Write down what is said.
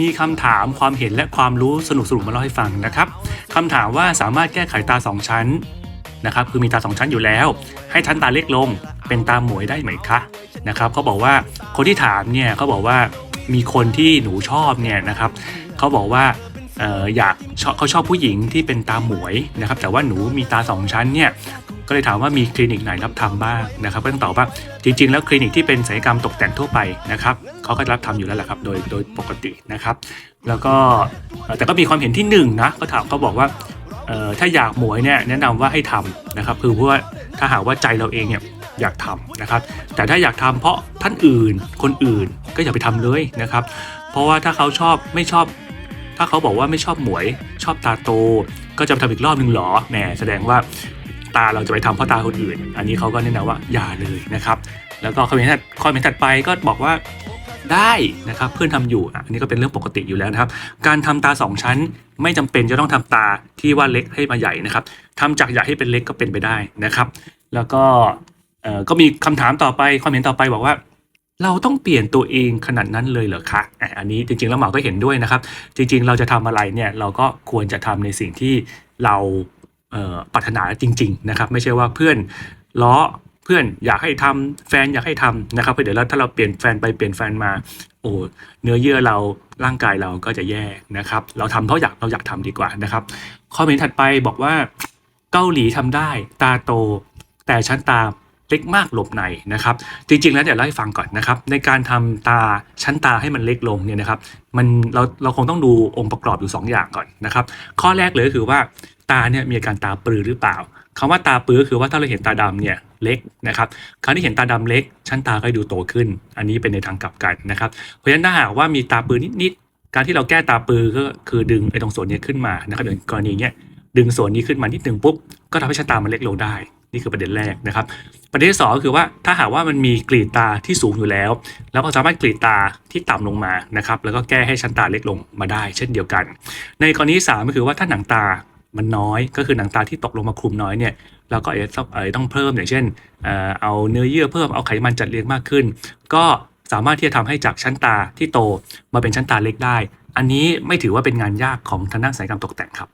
มีคำถามความเห็นและความรู้สนุกสนุกมาเล่าให้ฟังนะครับคำถามว่าสามารถแก้ไขตาสองชั้นนะครับคือมีตาสองชั้นอยู่แล้ว ให้ชั้นตาเล็กลง เป็นตาหมวยได้ไหมคะนะครับเขาบอกว่าคนที่ถามเนี่ยเขาบอกว่ามีคนที่หนูชอบเนี่ยนะครับเขาบอกว่า อออยากเขาชอบผู้หญิงที่เป็นตาหมวยนะครับแต่ว่าหนูมีตาสองชั้นเนี่ยก็เลยถามว่ามีคลินิกไหนรับทำบ้างนะครับก็ต้องตอบว่าจริง ๆ แล้วคลินิกที่เป็นศัลยกรรมตกแต่งทั่วไปนะครับเขาก็รับทำอยู่แล้วแหละครับโดยโดยปกตินะครับ แล้วก็แต่ก็มีความเห็นที่หนึ่งนะก็ถามเขาบอกว่าถ้าอยากหมวยเนี่ยแนะนำว่าให้ทำนะครับคือเพราะว่าถ้าหากว่าใจเราเองเนี่ยอยากทำนะครับ แต่ถ้าอยากทำเพราะท่านอื่นคนอื่นก็อย่าไปทำเลยนะครับ เพราะว่าถ้าเขาชอบไม่ชอบ ถ้าเขาบอกว่าไม่ชอบหมวย ชอบตาโต ก็จะไปทำอีกรอบหนึ่งหรอแหมแสดงว่าตาเราจะไปทำเพราะตาคนอื่น อันนี้เขาก็แนะนำว่าอย่าเลยนะครับ แล้วก็คอมเมนต์ถัดคอมเมนต์ถัดไปก็บอกว่าได้นะครับเพื่อนทำอยู่อันนี้ก็เป็นเรื่องปกติอยู่แล้วนะครับ การทำตาสองชั้นไม่จำเป็นจะต้องทำตาที่ว่าเล็กให้มาใหญ่นะครับทำจากใหญ่ให้เป็นเล็กก็เป็นไปได้นะครับ แล้วก็เออก็มีคำถามต่อไปคอมเมนต์ต่อไปบอกว่า เราต้องเปลี่ยนตัวเองขนาดนั้นเลยเหรอคะอันนี้จริงๆแล้วหมอก็เห็นด้วยนะครับ จริง ๆ เราจะทำอะไรเนี่ยเราก็ควรจะทำในสิ่งที่เราเปรารถนาจริง ๆ นะครับ ไม่ใช่ว่าเพื่อนล้อเพื่อนอยากให้ทำแฟนอยากให้ทำนะครับเพราะเดี๋ยวแล้วถ้าเราเปลี่ยนแฟนไปเปลี่ยนแฟนมาโอ้เนื้อเยื่อเราร่างกายเราก็จะแย่นะครับ เราทำเพราะอยากเราอยากทำดีกว่านะครับข้อเมนต์ถัดไปบอกว่าเกาหลีทำได้ตาโต แต่ชั้นตา เล็กมากหลบในนะครับ จริง ๆ แล้วเดี๋ยวเล่าให้ฟังก่อนนะครับ ในการทำตาชั้นตาให้มันเล็กลงเนี่ยนะครับมันเราเราคงต้องดูองค์ประกอบอยู่ 2 อย่างก่อนนะครับ ข้อแรกเลยก็คือว่าตาเนี่ยมีอาการตาปรือหรือเปล่าคำว่าตาปรือก็คือว่าถ้าเราเห็นตาดำเนี่ยเล็กนะครับคราวที่เห็นตาดำเล็ก ชั้นตาก็ดูโตขึ้น อันนี้เป็นในทางกลับกันนะครับ เพราะฉะนั้นถ้าหากว่ามีตาปรือนิดๆการที่เราแก้ตาปรือก็คือดึงไอ้ตรงส่วนนี้ขึ้นมานะครับอย่างกรณีเนี้ยดึงส่วนนี้ขึ้นมานิดนึงปุ๊บก็ทำให้ชั้นตามันเล็กลงได้ นี่คือประเด็นแรกนะครับ ประเด็นที่สองก็คือว่าถ้าหากว่ามันมีกรีดตาที่สูงอยู่แล้ว แล้วก็สามารถกรีดตาที่ต่ำลงมานะครับแล้วก็แก้ให้ชั้นตาเล็กลงมาได้ เช่นเดียวกัน ในกรณีสามก็คือว่าถ้าหนังตามันน้อยก็คือหนังตาที่ตกลงมาคลุมน้อยเนี่ยเราก็อาจจะต้องเออต้องเพิ่มอย่างเช่นเอ่อเอาเนื้อเยื่อเพิ่มเอาไขมันจัดเรียงมากขึ้น ก็สามารถที่จะทำให้จากชั้นตาที่โตมาเป็นชั้นตาเล็กได้ อันนี้ไม่ถือว่าเป็นงานยากของทางด้านศัลยกรรมตกแต่งครับ